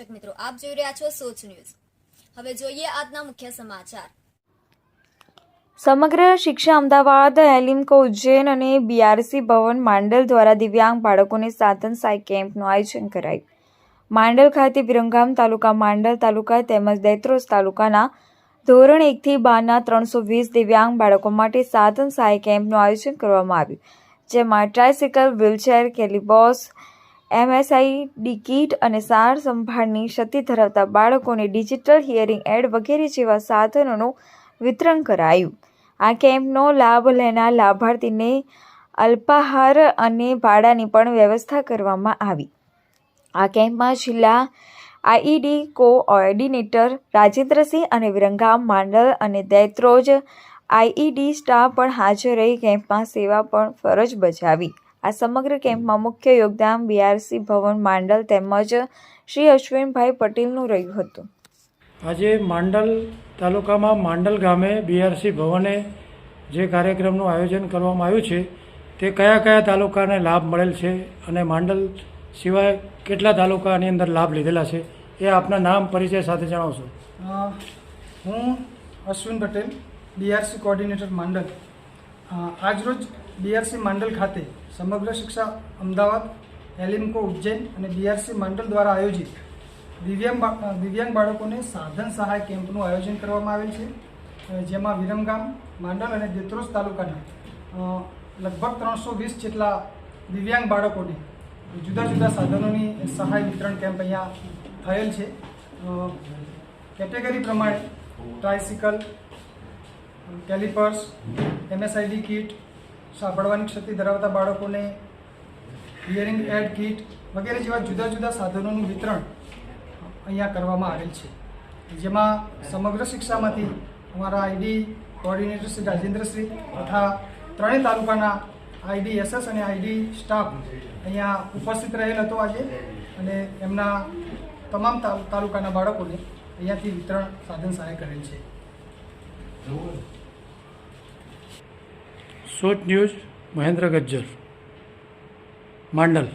આપ જોઈ રહ્યા છો સોચ ન્યૂઝ. હવે જોઈએ આજના મુખ્ય સમાચાર. સમગ્ર શિક્ષા અમદાવાદ, એલિમકો ઉજ્જૈન અને બીઆરસી ભવન માંડલ દ્વારા દિવ્યાંગ બાળકોને સાધન સહાય કેમ્પનું આયોજન કરાયું. માંડલ ખાતે વિરંગામ તાલુકા માંડલ તાલુકા તેમજ દૈત્રોસ તાલુકાના ધોરણ એકથી બારના ત્રણસો વીસ દિવ્યાંગ બાળકો માટે સાધન સહાય કેમ્પનું આયોજન કરવામાં આવ્યું, જેમાં ટ્રાયસિકલ વ્હીલચેર કેલિબોસ ડી કીટ અને સાર સંભાળની ક્ષતિ ધરાવતા બાળકોને ડિજિટલ હિયરિંગ એડ વગેરે જેવા સાધનોનું વિતરણ કરાયું. આ કેમ્પનો લાભ લેનાર લાભાર્થીને અલ્પાહાર અને ભાડાની પણ વ્યવસ્થા કરવામાં આવી. આ કેમ્પમાં જિલ્લા આઈઈડી કોઓર્ડિનેટર રાજેન્દ્રસિંહ અને વિરંગામ માંડલ અને દૈત્રોજ આઈઈડી સ્ટાફ પણ હાજર રહી કેમ્પમાં સેવા પણ ફરજ બજાવી. આ સમગ્ર કેમ્પમાં મુખ્ય યોગદાન બીઆરસી ભવન માંડલ તેમજ શ્રી અશ્વિનભાઈ પટેલનું રહ્યું હતું. આજે માંડલ તાલુકામાં માંડલ ગામે બીઆરસી ભવને જે કાર્યક્રમનું આયોજન કરવામાં આવ્યું છે તે કયા કયા તાલુકાને લાભ મળેલ છે અને માંડલ સિવાય કેટલા તાલુકાની અંદર લાભ લીધેલા છે એ આપના નામ પરિચય સાથે જણાવશો. હું અશ્વિન પટેલ બીઆરસી કોઓર્ડિનેટર માંડલ. આજરોજ બીઆરસી માંડલ ખાતે સમગ્ર શિક્ષા અમદાવાદ, એલિમ્કો ઉજ્જૈન અને બીઆરસી માંડલ દ્વારા આયોજિત દિવ્યાંગ દિવ્યાંગ બાળકોને સાધન સહાય કેમ્પનું આયોજન કરવામાં આવેલ છે. જેમાં વિરમગામ, માંડલ અને દેત્રોસ તાલુકાના લગભગ ત્રણસો વીસ જેટલા દિવ્યાંગ બાળકોને જુદા જુદા સાધનોની સહાય વિતરણ કેમ્પ અહીંયા થયેલ છે. કેટેગરી પ્રમાણે ટ્રાયસિકલ, કેલિપર્સ, એમએસઆઈડી કીટ સાંભળવાની ક્ષતિ ધરાવતા બાળકોને હિયરિંગ એડ કીટ વગેરે જેવા જુદા જુદા સાધનોનું વિતરણ અહીંયા કરવામાં આવેલ છે. જેમાં સમગ્ર શિક્ષામાંથી અમારા આઈડી કોઓર્ડિનેટર શ્રી રાજેન્દ્રશ્રી તથા ત્રણેય તાલુકાના આઈડી એસએસ અને આઈડી સ્ટાફ અહીંયા ઉપસ્થિત રહેલ હતો આજે અને એમના તમામ તાલુકાના બાળકોને અહીંયાથી વિતરણ સાધન સહાય કરેલ છે. સોચ ન્યૂઝ મહેન્દ્ર ગજ્જર માંડલ.